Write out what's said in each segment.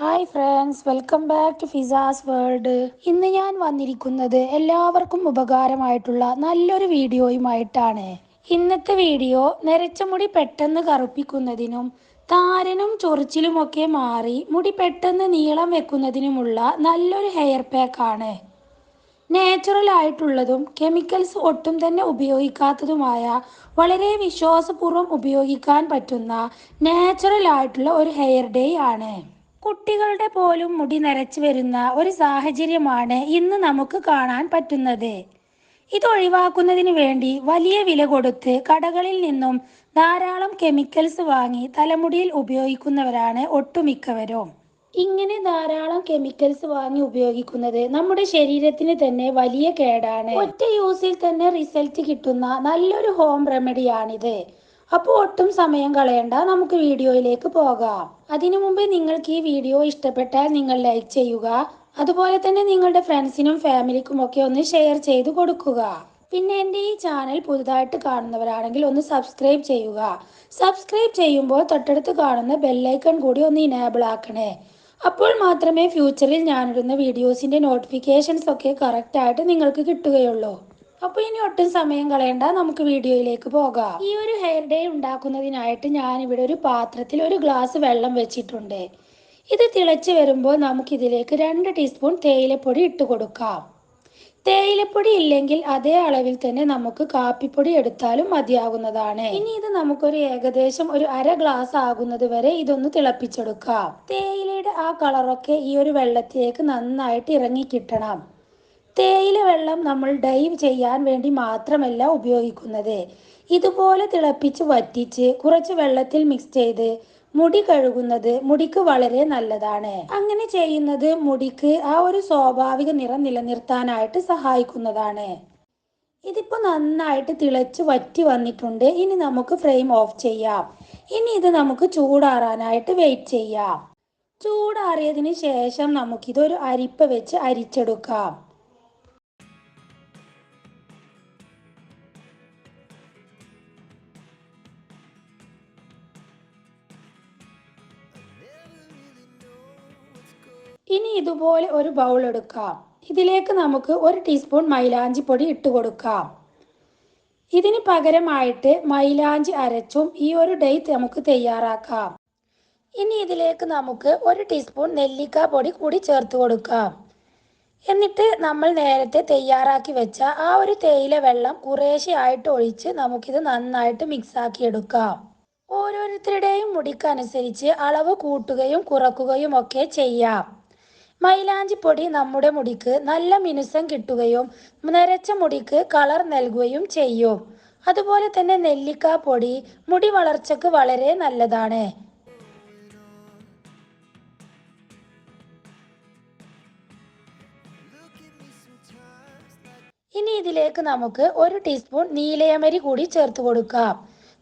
Hi friends welcome back to Fiza's world ഇന്ന് ഞാൻ വന്നിരിക്കുന്നത് എല്ലാവർക്കും ഉപകാരമായിട്ടുള്ള നല്ലൊരു വീഡിയോയുമായിട്ടാണ്. ഇന്നത്തെ വീഡിയോ നരച്ച മുടി പെട്ടെന്ന് കറുപ്പിക്കുന്നതിനും താരനും ചൊറിച്ചിലുമൊക്കെ മാറി മുടി പെട്ടെന്ന് നീളം വെക്കുന്നതിനുമുള്ള നല്ലൊരു ഹെയർ പാക്കാണ് നാച്ചുറൽ ആയിട്ടുള്ളതും കെമിക്കൽസ് ഒട്ടും തന്നെ ഉപയോഗിക്കാത്തതുമായ വളരെ വിശ്വാസപൂർവം ഉപയോഗിക്കാൻ പറ്റുന്ന നാച്ചുറൽ ആയിട്ടുള്ള ഒരു ഹെയർ ഡേ ആണ്. കുട്ടികളുടെ പോലും മുടി നരച്ചു വരുന്ന ഒരു സാഹചര്യമാണ് ഇന്ന് നമുക്ക് കാണാൻ പറ്റുന്നത്. ഇത് ഒഴിവാക്കുന്നതിന് വേണ്ടി വലിയ വില കൊടുത്ത് കടകളിൽ നിന്നും ധാരാളം കെമിക്കൽസ് വാങ്ങി തലമുടിയിൽ ഉപയോഗിക്കുന്നവരാണ് ഒട്ടുമിക്കവരും. ഇങ്ങനെ ധാരാളം കെമിക്കൽസ് വാങ്ങി ഉപയോഗിക്കുന്നത് നമ്മുടെ ശരീരത്തിന് തന്നെ വലിയ കേടാണ്. ഒറ്റ യൂസിൽ തന്നെ റിസൾട്ട് കിട്ടുന്ന നല്ലൊരു ഹോം റെമഡിയാണിത്. അപ്പോൾ ഒട്ടും സമയം കളയണ്ട. നമുക്ക് വീഡിയോയിലേക്ക് പോകാം. അതിനു മുമ്പ് നിങ്ങൾക്ക് ഈ വീഡിയോ ഇഷ്ടപ്പെട്ടാൽ നിങ്ങൾ ലൈക്ക് ചെയ്യുക. അതുപോലെ തന്നെ നിങ്ങളുടെ ഫ്രണ്ട്സിനും ഫാമിലിക്കും ഒക്കെ ഒന്ന് ഷെയർ ചെയ്ത് കൊടുക്കുക. പിന്നെ എന്റെ ഈ ചാനൽ പുതുതായിട്ട് കാണുന്നവരാണെങ്കിൽ ഒന്ന് സബ്സ്ക്രൈബ് ചെയ്യുക. സബ്സ്ക്രൈബ് ചെയ്യുമ്പോൾ തൊട്ടടുത്ത് കാണുന്ന ബെല്ലൈക്കൺ കൂടി ഒന്ന് ഇനേബിൾ ആക്കണേ. അപ്പോൾ മാത്രമേ ഫ്യൂച്ചറിൽ ഞാനിടുന്ന വീഡിയോസിന്റെ നോട്ടിഫിക്കേഷൻസ് ഒക്കെ കറക്റ്റായിട്ട് നിങ്ങൾക്ക് കിട്ടുകയുള്ളൂ. അപ്പോൾ ഇനി ഒട്ടും സമയം കളയണ്ട നമുക്ക് വീഡിയോയിലേക്ക് പോകാം. ഈ ഒരു ഹെയർ ഡേ ഉണ്ടാക്കുന്നതിനായിട്ട് ഞാൻ ഇവിടെ ഒരു പാത്രത്തിൽ ഒരു ഗ്ലാസ് വെള്ളം വെച്ചിട്ടുണ്ട്. ഇത് തിളച്ച് വരുമ്പോൾ നമുക്ക് ഇതിലേക്ക് രണ്ട് ടീസ്പൂൺ തേയിലപ്പൊടി ഇട്ട് കൊടുക്കാം. തേയിലപ്പൊടി ഇല്ലെങ്കിൽ അതേ അളവിൽ തന്നെ നമുക്ക് കാപ്പിപ്പൊടി എടുത്താലും മതിയാകുന്നതാണ്. ഇനി ഇത് നമുക്കൊരു ഏകദേശം ഒരു അര ഗ്ലാസ് ആകുന്നത് വരെ ഇതൊന്ന് തിളപ്പിച്ചെടുക്കാം. തേയിലയുടെ ആ കളറൊക്കെ ഈ ഒരു വെള്ളത്തിലേക്ക് നന്നായിട്ട് ഇറങ്ങി കിട്ടണം. തേയില വെള്ളം നമ്മൾ ഡൈവ് ചെയ്യാൻ വേണ്ടി മാത്രമല്ല ഉപയോഗിക്കുന്നത്. ഇതുപോലെ തിളപ്പിച്ച് വറ്റിച്ച് കുറച്ച് വെള്ളത്തിൽ മിക്സ് ചെയ്ത് മുടി കഴുകുന്നത് മുടിക്ക് വളരെ നല്ലതാണ്. അങ്ങനെ ചെയ്യുന്നത് മുടിക്ക് ആ ഒരു സ്വാഭാവിക നിറം നിലനിർത്താനായിട്ട് സഹായിക്കുന്നതാണ്. ഇതിപ്പോ നന്നായിട്ട് തിളച്ച് വറ്റി വന്നിട്ടുണ്ട്. ഇനി നമുക്ക് ഫ്രെയിം ഓഫ് ചെയ്യാം. ഇനി ഇത് നമുക്ക് ചൂടാറാനായിട്ട് വെയിറ്റ് ചെയ്യാം. ചൂടാറിയതിന് ശേഷം നമുക്കിതൊരു അരിപ്പ വെച്ച് അരിച്ചെടുക്കാം. ഇതുപോലെ ഒരു ബൗൾ എടുക്കാം. ഇതിലേക്ക് നമുക്ക് ഒരു ടീസ്പൂൺ മൈലാഞ്ചി പൊടി ഇട്ട് കൊടുക്കാം. ഇതിന് പകരമായിട്ട് മൈലാഞ്ചി അരച്ചും ഈ ഒരു ഡേ നമുക്ക് തയ്യാറാക്കാം. ഇനി ഇതിലേക്ക് നമുക്ക് ഒരു ടീസ്പൂൺ നെല്ലിക്ക പൊടി കൂടി ചേർത്ത് കൊടുക്കാം. എന്നിട്ട് നമ്മൾ നേരത്തെ തയ്യാറാക്കി വെച്ച ആ ഒരു തേയില വെള്ളം കുറേശ്ശെ ആയിട്ട് ഒഴിച്ച് നമുക്കിത് നന്നായിട്ട് മിക്സാക്കി എടുക്കാം. ഓരോരുത്തരുടെയും മുടിക്കനുസരിച്ച് അളവ് കൂട്ടുകയും കുറക്കുകയും ഒക്കെ ചെയ്യാം. മൈലാഞ്ചിപ്പൊടി നമ്മുടെ മുടിക്ക് നല്ല മിനുസം കിട്ടുകയും നരച്ച മുടിക്ക് കളർ നൽകുകയും ചെയ്യും. അതുപോലെ തന്നെ നെല്ലിക്ക പൊടി മുടി വളർച്ചക്ക് വളരെ നല്ലതാണ്. ഇനി ഇതിലേക്ക് നമുക്ക് ഒരു ടീസ്പൂൺ നീലയമരി കൂടി ചേർത്ത് കൊടുക്കാം.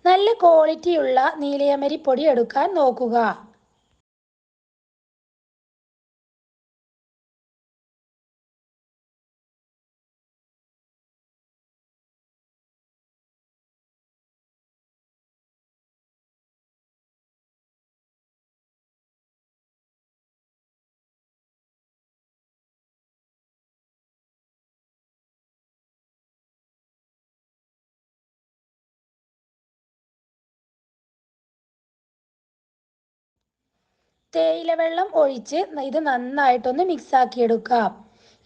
നല്ല ക്വാളിറ്റിയുള്ള നീലയമരി പൊടി എടുക്കാൻ നോക്കുക. തേയില വെള്ളം ഒഴിച്ച് ഇത് നന്നായിട്ടൊന്ന് മിക്സ് ആക്കി എടുക്കാം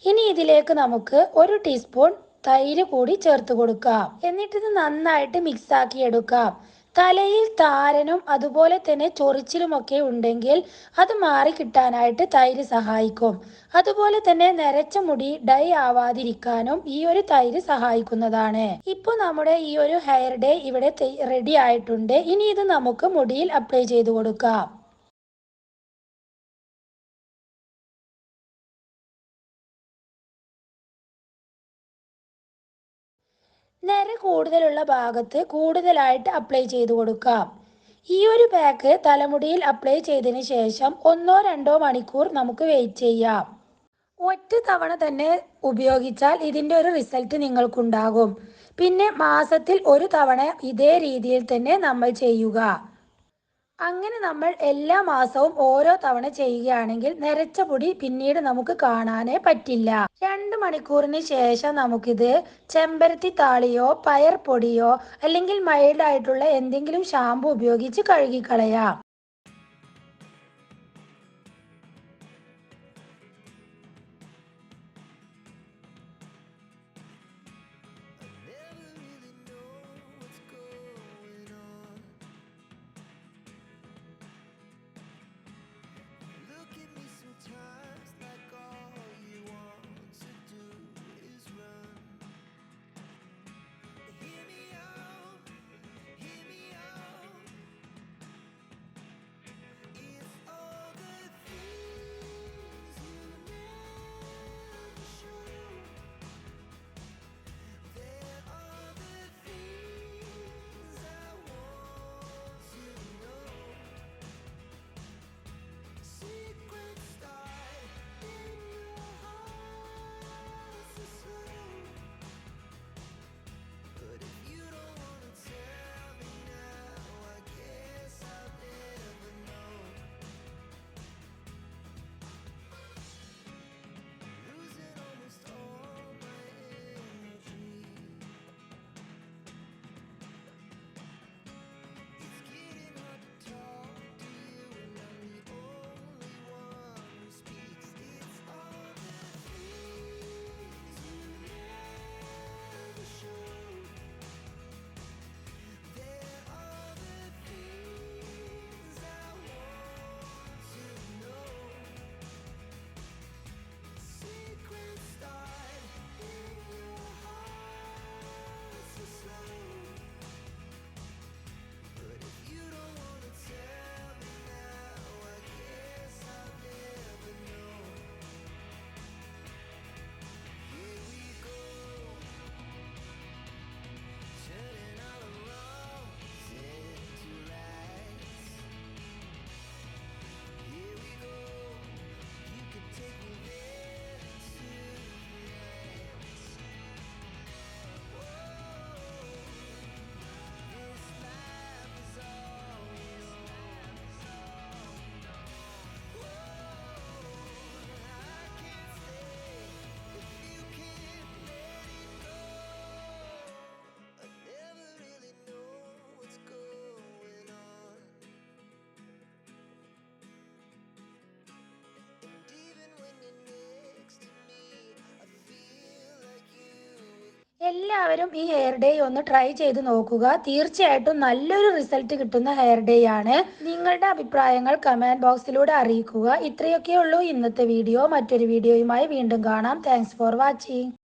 ഇനി ഇതിലേക്ക് നമുക്ക് ഒരു ടീസ്പൂൺ തൈര് കൂടി ചേർത്ത് കൊടുക്കാം. എന്നിട്ട് ഇത് നന്നായിട്ട് മിക്സ് ആക്കി എടുക്കാം തലയിൽ താരനും അതുപോലെ തന്നെ ചൊറിച്ചിലുമൊക്കെ ഉണ്ടെങ്കിൽ അത് മാറി കിട്ടാനായിട്ട് തൈര് സഹായിക്കും. അതുപോലെ തന്നെ നരച്ച മുടി ഡൈ ആവാതിരിക്കാനും ഈ ഒരു തൈര് സഹായിക്കുന്നതാണ്. ഇപ്പോൾ നമ്മുടെ ഈ ഒരു ഹെയർ ഡേ ഇവിടെ റെഡി ആയിട്ടുണ്ട്. ഇനി ഇത് നമുക്ക് മുടിയിൽ അപ്ലൈ ചെയ്ത് കൊടുക്കാം. നര കൂടുതലുള്ള ഭാഗത്ത് കൂടുതലായിട്ട് അപ്ലൈ ചെയ്ത് കൊടുക്കാം. ഈ ഒരു പാക്ക് തലമുടിയിൽ അപ്ലൈ ചെയ്തതിന് ശേഷം ഒന്നോ രണ്ടോ മണിക്കൂർ നമുക്ക് വെയിറ്റ് ചെയ്യാം. ഒറ്റ തവണ തന്നെ ഉപയോഗിച്ചാൽ ഇതിന്റെ ഒരു റിസൾട്ട് നിങ്ങൾക്കുണ്ടാകും. പിന്നെ മാസത്തിൽ ഒരു തവണ ഇതേ രീതിയിൽ തന്നെ നമ്മൾ ചെയ്യുക. അങ്ങനെ നമ്മൾ എല്ലാ മാസവും ഓരോ തവണ ചെയ്യുകയാണെങ്കിൽ നരച്ച പൊടി പിന്നീട് നമുക്ക് കാണാനേ പറ്റില്ല. രണ്ട് മണിക്കൂറിന് ശേഷം നമുക്കിത് ചെമ്പരത്തി താളിയോ പയർ പൊടിയോ അല്ലെങ്കിൽ മൈൽഡ് ആയിട്ടുള്ള എന്തെങ്കിലും ഷാമ്പു ഉപയോഗിച്ച് കഴുകിക്കളയാം. എല്ലാവരും ഈ ഹെയർ ഡേ ഒന്ന് ട്രൈ ചെയ്ത് നോക്കുക. തീർച്ചയായിട്ടും നല്ലൊരു റിസൾട്ട് കിട്ടുന്ന ഹെയർ ഡേ ആണ്. നിങ്ങളുടെ അഭിപ്രായങ്ങൾ കമന്റ് ബോക്സിലൂടെ അറിയിക്കുക. ഇത്രയൊക്കെയുള്ളൂ ഇന്നത്തെ വീഡിയോ മറ്റൊരു വീഡിയോയുമായി വീണ്ടും കാണാം. Thanks for watching